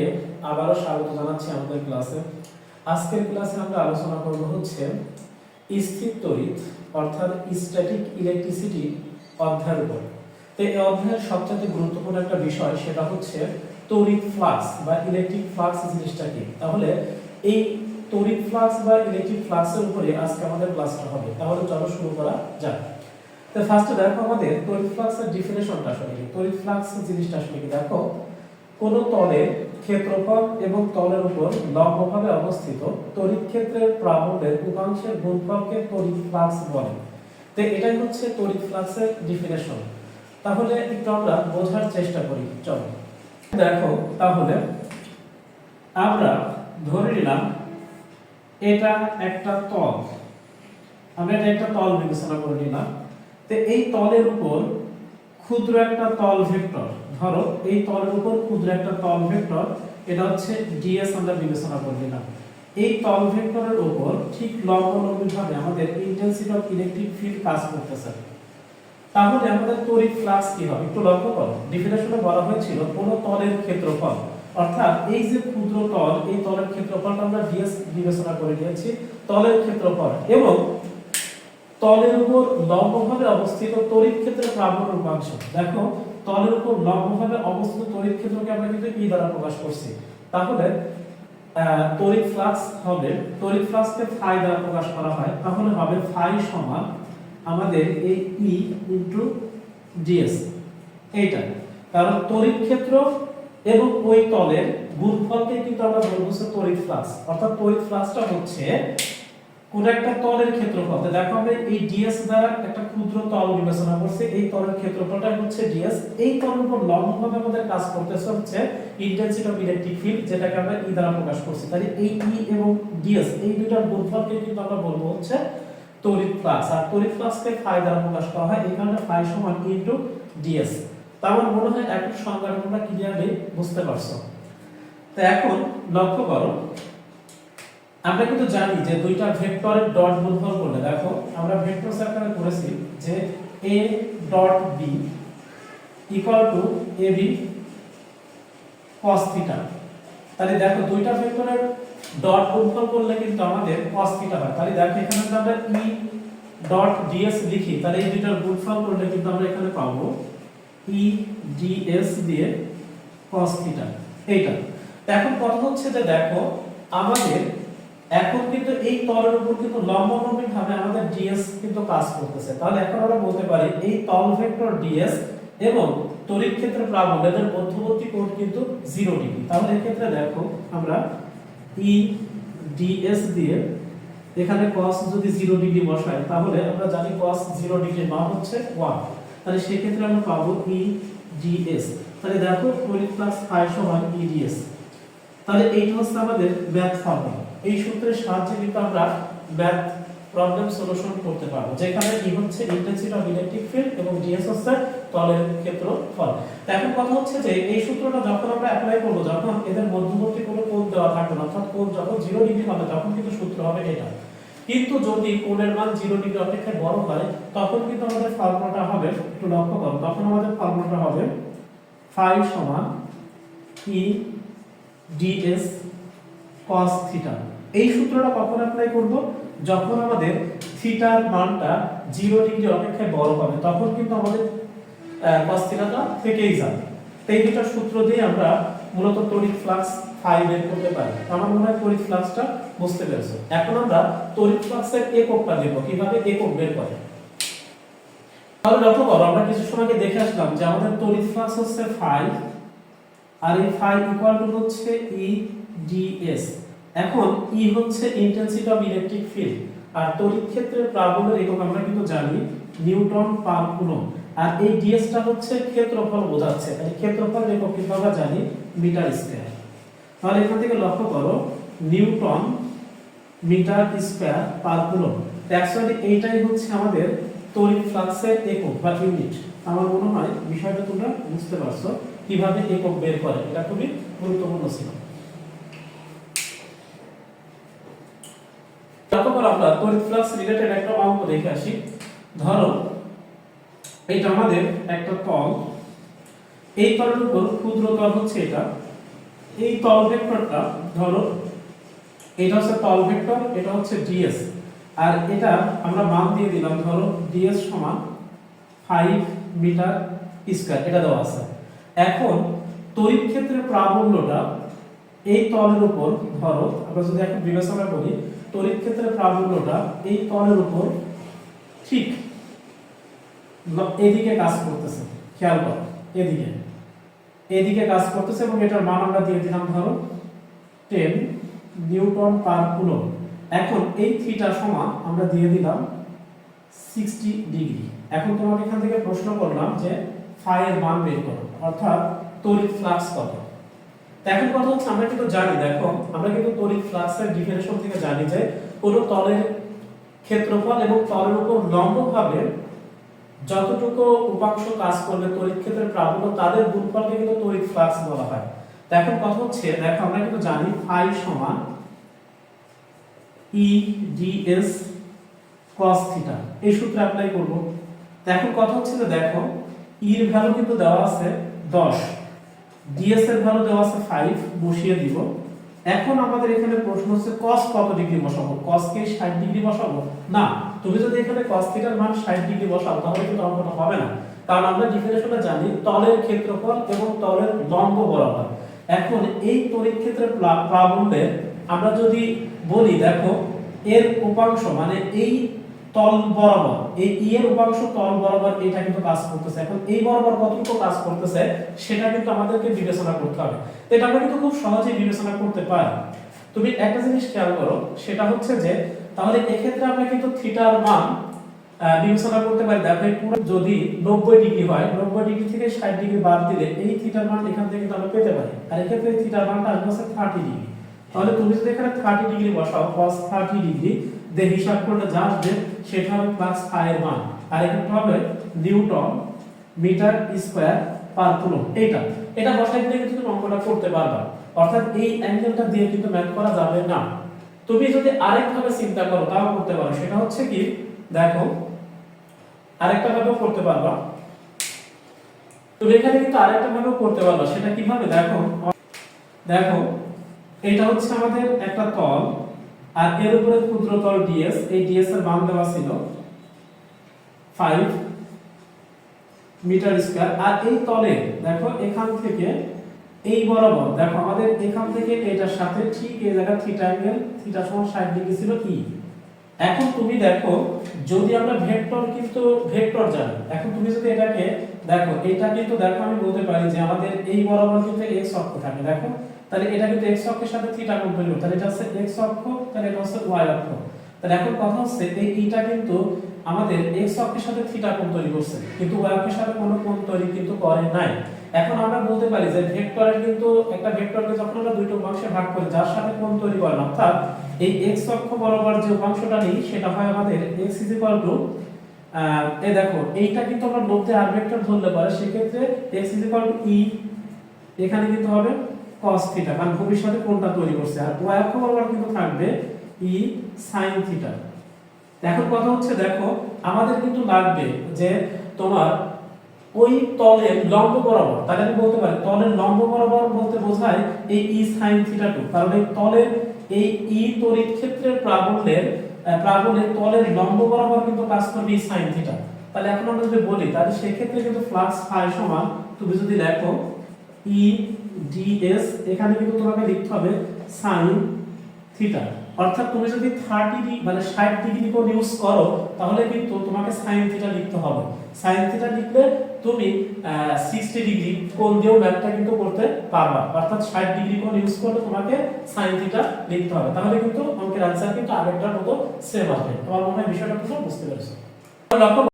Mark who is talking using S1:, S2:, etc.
S1: সবাইকে আবারও স্বাগত জানাচ্ছি আমাদের ক্লাসে। আজকের ক্লাসে আমরা আলোচনা করব হচ্ছে স্থির তড়িৎ, অর্থাৎ স্ট্যাটিক ইলেকট্রিসিটি অধ্যায়ের উপর। তো এই অধ্যায়ের সবচেয়ে গুরুত্বপূর্ণ একটা বিষয় সেটা হচ্ছে তড়িৎ ফ্লাক্স বা ইলেকট্রিক ফ্লাক্স জিনিসটা কি। তাহলে এই তড়িৎ ফ্লাক্স বা ইলেকট্রিক ফ্লাক্সের উপরে আজকে আমাদের ক্লাসটা হবে। তাহলে চলো শুরু করা যাক। তো ফার্স্টে দেখো আমাদের তড়িৎ ফ্লাক্সের ডেফিনেশনটা আসলে তড়িৎ ফ্লাক্স জিনিসটা আসলে কি? দেখো, কোন তলের ক্ষেত্রফল এবং তলের উপর লম্বভাবে অবস্থিত তড়িৎ ক্ষেত্রের প্রাবল্যের উপাংশের গুণফলকে তড়িৎ ফ্লাক্স বলে। তো এটাই হচ্ছে তড়িৎ ফ্লাক্সের ডেফিনেশন তাহলে একটু আমরা বোঝার চেষ্টা করি, চলো। দেখো, তাহলে আমরা ধরে নিলাম এটা একটা তল। আমরা এটা একটা তল বিবেচনা করে নিলাম। তো এই তলের উপর ক্ষুদ্র একটা তল ভেক্টর। ধরো, এই তলের উপর ক্ষুদ্র একটা তল ভেক্টর, এটা হচ্ছে ডিএস আমরা বিবেচনা করে নিলাম। এই তল ভেক্টরের উপর ঠিক লম্বলম্বীভাবে আমাদের ইন্টেন্সিটি অফ ইলেকট্রিক ফিল্ড কাজ করতেছে। তাহলে আমাদের তড়িৎ ফ্লাক্স কি হবে? একটু লক্ষ্য করো ডেফিনেশনে বলা হয়েছিল কোন তলের ক্ষেত্রফল। অর্থাৎ এই যে ক্ষুদ্র তল, এই তলের ক্ষেত্রফলটা আমরা ডিএস বিবেচনা করে নিয়েছি, তলের ক্ষেত্রফল। এবং তলের উপর লম্বভাবে অবস্থিত তড়িৎ ক্ষেত্রের প্রাবল্য উপাংশ দেখো তলের উপর লম্বভাবে অবস্থিত তড়িৎ ক্ষেত্রকে আমরা কিন্তু ই দ্বারা প্রকাশ করছি। তাহলে তড়িৎ ফ্লাক্স হবে, তড়িৎ ফ্লাক্সকে ফাই দ্বারা প্রকাশ করা হয়, তাহলে হবে ফাই সমান আমাদের এই ই ইনটু ডিএস এইটা। কারণ তড়িৎ ক্ষেত্র এবং ওই তলের গুণফলকে কিন্তু আমরা বলব তড়িৎ ফ্লাক্স। অর্থাৎ তড়িৎ ফ্লাক্সটা হচ্ছে কোন একটা তলের ক্ষেত্রফল দেখো আমরা এই ডিএস দ্বারা একটা ক্ষুদ্র তল বিবেচনা করছে, এই তলের ক্ষেত্রফলটা হচ্ছে ডিএস এই তলের উপর লম্বভাবে আমাদের কাজ করতেছে হচ্ছে ইন্টেন্সিটি অফ ইলেকট্রিক ফিল্ড যেটাকে আমরা ই দ্বারা প্রকাশ করছি। তাহলে এই ই এবং ডিএস এই দুইটার গুণফলকে কিন্তু আমরা বলব হচ্ছে তড়িৎ ফ্লাক্স, আর তড়িৎ ফ্লাক্সকে ফাই দ্বারা প্রকাশ করা হয় এখানে ফাই সমান ইনটু ডিএস তা আমার মনে হয় এখন সংজ্ঞাটা তোমরা ক্লিয়ারলি বুঝতে পারছ। তো এখন লক্ষ্য করো আমরা কিন্তু জানি যে দুইটা ভেক্টরের ডট গুণফল করলে, দেখো আমরা ভেক্টর আকারে করেছি যে a dot b equal to ab cos theta তাহলে দেখো দুইটা ভেক্টরের ডট গুণফল করলে কিন্তু আমাদের cos থিটা হয়। তাহলে দেখো এখানে যদি আমরা e ডট ds লিখি, তাহলে এই দুইটার গুণফল করলে কিন্তু আমরা এখানে পাবো e ds দিয়ে cos থিটা এইটা। এখন কথা হচ্ছে যে দেখো আমাদের এখন কিন্তু এই তলের উপর কিন্তু লম্বলম্বী ভাবে আমাদের ডিএস কিন্তু কাজ করতেছে। তাহলে এখন আমরা বলতে পারি এই তল ভেক্টর ds এবং তড়িৎ ক্ষেত্রে প্রাবল্য এদের মধ্যবর্তী কোণ কিন্তু 0 ডিগ্রি তাহলে এই ক্ষেত্রে দেখো আমরা e ds দিয়ে এখানে cos যদি 0 ডিগ্রি বসাই, তাহলে আমরা জানি cos 0 ডিগ্রির মান হচ্ছে 1 তাহলে সেই ক্ষেত্রে আমরা পাবো e ds তাহলে দেখো তড়িৎ প্লাস ফাই সমান e ds তাহলে এইটা হচ্ছে আমাদের ম্যাথ ফর্মুলা এই সূত্রের সাহায্যে কিন্তু আমরা ম্যাথ প্রবলেম সলিউশন করতে পারব। যেখানে ই হচ্ছে ইন্টেন্সিটি অফ ইলেকট্রিক ফিল্ড এবং ডিএস হচ্ছে তলের ক্ষেত্রফল। এখন কথা হচ্ছে যে এই সূত্রটা যখন আমরা অ্যাপ্লাই করব, যখন এদের মধ্যবর্তী কোনো কোণ দেওয়া থাকবে না, অর্থাৎ কোণ যখন 0 ডিগ্রি হবে, তখন কিন্তু সূত্র হবে এটা। কিন্তু যদি কোণের মান 0 ডিগ্রি অপেক্ষা বড় হয়, তখন কিন্তু আমাদের ফর্মুলাটা হবে, একটু লক্ষ্য করো, তখন আমাদের ফর্মুলাটা হবে ফাই সমান ই ডিএস cos থিটা এই সূত্রটা কখন অ্যাপ্লাই করব? যখন আমাদের থিটার মানটা 0 ডিগ্রি অপেক্ষায় বড় হবে, তখন কিন্তু আমাদের cos থিটাটা থেকেই যাবে। তো এই দুটো সূত্র দিয়ে আমরা মূলত তড়িৎ ফ্লাক্স ফাই বের করতে পারি। আমার মনে হয় তড়িৎ ফ্লাক্সটা বুঝতে পেরেছ। এখন আমরা তড়িৎ ফ্লাক্সের এককটা দেব কীভাবে একক বের করে। তাহলে লক্ষ্য করো, আমরা কিছু সময় দেখে আসলাম যে আমাদের তড়িৎ ফ্লাক্স হচ্ছে ফাই আর এই ফাই ইকুয়াল টু হচ্ছে ই ডিএস এখন ই হচ্ছে ইন্টেন্সিটি অফ ইলেকট্রিক ফিল্ড আর তড়িৎ ক্ষেত্রের প্রাবল্যের একক আমরা কিন্তু জানি নিউটন পার কুলম্ব। আর এই ডিএসটা হচ্ছে ক্ষেত্রফল বোঝাচ্ছে, তাহলে ক্ষেত্রফল একক কিন্তু আমরা জানি মিটার স্কয়ার। তাহলে এখান থেকে লক্ষ্য করো, newton metre square per coulomb. Actually এইটাই হচ্ছে আমাদের তড়িৎ ফ্লাক্সের একক বা ইউনিট আমার মনে হয় বিষয়টা তোমরা বুঝতে পারছ, কীভাবে একক বের করে, এটা খুবই গুরুত্বপূর্ণ ছিল লক্ষ্য করো আমরা তড়িৎ ফ্লাক্স রিলেটেড একটা অঙ্ক দেখে আসি। ধরো এটা আমাদের একটা তল। এই তলের উপর ক্ষুদ্র তল হচ্ছে এটা। এই তল ভেক্টরটা ধরো, এটা হচ্ছে তল ভেক্টর এটা হচ্ছে ডিএস আর এটা আমরা মান দিয়ে দিলাম, ধরো ডিএস সমান 5 মিটার স্কয়ার এটা দেওয়া আছে। এখন, তড়িৎ ক্ষেত্রের প্রাবল্যটা এই তলের উপর, ধরো, আমরা যদি এখন বিবেচনা করি তড়িৎ ক্ষেত্রের প্রাবল্যটা এই তলের উপর ঠিক এদিকে কাজ করতেছে। খেয়াল করো, এদিকে। এদিকে কাজ করতেছে এবং এটার মান আমরা দিয়ে দিলাম ধরো টেন নিউটন পার কুলম। এখন এই থিটা সমান আমরা দিয়ে দিলাম 60 ডিগ্রি। এখন তোমাকে এখান থেকে প্রশ্ন করলাম যে ফাই এর মান বের করো, অর্থাৎ তড়িৎ ফ্লাক্স কত? এখন কথা হচ্ছে, আমরা কিন্তু জানি, দেখো, আমরা কিন্তু তড়িৎ ফ্লাক্সের ডিফিনেশন থেকে জানি যে কোনো তলের ক্ষেত্রফল এবং তলের উপর লম্বভাবে যতটুকু উপাংশ কাজ করবে তড়িৎ ক্ষেত্রের প্রাবল্য, তাদের গুণফলকে কিন্তু তড়িৎ ফ্লাক্স বলা হয়। এখন কথা হচ্ছে, দেখো, আমরা কিন্তু জানি ফাই সমান ই ডিএস cos থিটা এই সূত্র অ্যাপ্লাই করব। এখন কথা হচ্ছে যে দেখো ই এর ভ্যালু কিন্তু দেওয়া আছে 10 ডিএস এর ভ্যালু দেওয়া আছে 5 বসিয়ে দিব। এখন আমাদের এখানে প্রশ্ন হচ্ছে cos কত ডিগ্রি বসাবো? cos কে 60 ডিগ্রি বসাবো? না, তুমি যদি এখানে cos থিটার মান 60 ডিগ্রি বসাও, তাহলে কিন্তু অঙ্কটা হবে না। কারণ আমরা ডিফিনেশনে জানি, তলের ক্ষেত্রফল এবং তলের লম্ব বরাবর। এখন এই তড়িৎ ক্ষেত্রের প্লা- আমরা যদি বলি, দেখো, এর উপাংশ মানে এই তল বরাবর, এই ই এর উপাংশ তল বরাবর, এটা কিন্তু কাজ করতেছে। এখন এই বরাবর কতটুকু কাজ করতেছে, সেটা কিন্তু আমাদেরকে বিবেচনা করতে হবে। তো এটা আমরা কিন্তু খুব সহজেই বিবেচনা করতে পারি। তুমি একটা জিনিস খেয়াল করো, সেটা হচ্ছে যে, তাহলে এক্ষেত্রে আমরা কিন্তু থিটার মান বিবেচনা করতে পারি। দেখো এই পুরো যদি 90 ডিগ্রি হয় 90 ডিগ্রি থেকে 60 ডিগ্রি বাদ দিলে এই থিটার মান এখান থেকে আমরা পেতে পারি। আর এক্ষেত্রে থিটার মানটা আসবে 30 ডিগ্রি। তাহলে তুমি যদি এখানে 30 ডিগ্রি বসাও, cos 30 ডিগ্রি দিয়ে হিসাব করলে যা আসবে সেটা হবে প্লাস ফাই এর মান। আর এখানে হবে newton metre square per coulomb এইটা। এটা বসাই দিলে কিন্তু তুমি অঙ্কটা করতে পারবা। অর্থাৎ এই অ্যাঙ্গেলটা দিয়ে কিন্তু ম্যাথ করা যাবে না। তুমি যদি আরেকভাবে চিন্তা করো, তাও করতে পারো। সেটা হচ্ছে কি, দেখো আরেকটা ভাবেও করতে পারবা। তুমি এখানে কিন্তু আরেকটা ভাবেও করতে পারবা। সেটা কীভাবে? দেখো দেখো, এটা হচ্ছে আমাদের একটা তল। আর এর উপরে ক্ষুদ্র তল ডিএস এই ডিএস এর মান দেওয়া ছিল 5 মিটার স্কয়ার আর এই তলে, দেখো, এখান থেকে এই বরাবর, দেখো, আমাদের এখান থেকে এটার সাথে ঠিক এই জায়গা থিটা অ্যাঙ্গেল থিটা সমান 60 ডিগ্রি ছিল কি? এখন তুমি দেখো, যদি আমরা ভেক্টর কিন্তু, ভেক্টর জানি, এখন তুমি যদি এটাকে দেখো, এটা কিন্তু দেখো আমি বলতে পারি যে আমাদের এই বরাবর কিন্তু x অক্ষ থাকে, দেখো? তাহলে এটা কিন্তু x অক্ষের সাথে থিটা কোণ তৈরি তাহলে এটা হচ্ছে x অক্ষ, তাহলে এটা হচ্ছে y অক্ষ। তাহলে এখন কথা হচ্ছে, এই ইটা কিন্তু আমাদের x অক্ষের সাথে থিটা কোণ তৈরি করছে, কিন্তু y অক্ষের সাথে কোনো কোণ তৈরি কিন্তু করে নাই। এখন আমরা বলতে পারি যে ভেক্টরের কিন্তু একটা ভেক্টরকে যখন আমরা দুটো অংশে ভাগ করি, যার সাথে কোণ তৈরি করে না অর্থাৎ এই x অক্ষ বরাবর যে উপাংশটা নেই, সেটা হয় আমাদের x এই দেখো, এইটা কিন্তু আমরা মধ্যে আর ভেক্টর ধরলে পারে সেক্ষেত্রে x e এখানে কিন্তু হবে cos থিটা কারণ ভবিষ্যতে কোনটা তৈরি করছে। আর y অক্ষ বরাবর কিন্তু থাকবে e sin থিটা এখন কথা হচ্ছে, দেখো, আমাদের কিন্তু লাগবে যে তোমার ওই তলের লম্ব বরাবর, তাহলে আমি বলতে পারি, তলের লম্ব বরাবর বলতে বোঝায় এই ই সাইন থিটা টু কারণ এই তলের, এই ই তড়িৎ ক্ষেত্রের প্রাবল্যের প্রাবল্যের তলের লম্ব বরাবর কিন্তু কাজ করবে ই সাইন থিটা তাহলে এখন আমরা যদি বলি, তাহলে সেক্ষেত্রে কিন্তু ফ্লাক্স ফাই সমান, তুমি যদি লেখো ই ডিএস এখানে কিন্তু তোমাকে লিখতে হবে সাইন থিটা অর্থাৎ তুমি যদি থার্টি মানে ষাট ডিগ্রি কোণ ইউজ করো, তাহলে কিন্তু তোমাকে সাইন থিটা লিখতে হবে। সাইন থিটা লিখলে তুমি সিক্সটি ডিগ্রি কোণ দিয়েও ম্যাথটা কিন্তু করতে পারবা। অর্থাৎ ষাট ডিগ্রি কোণ ইউজ করলে তোমাকে সাইন থিটা লিখতে হবে। তাহলে কিন্তু অঙ্কের আনসার কিন্তু আগেরটার মতো সেম আসবে। তোমার মনে হয় বিষয়টা বুঝতে পেরেছ? লক্ষ্য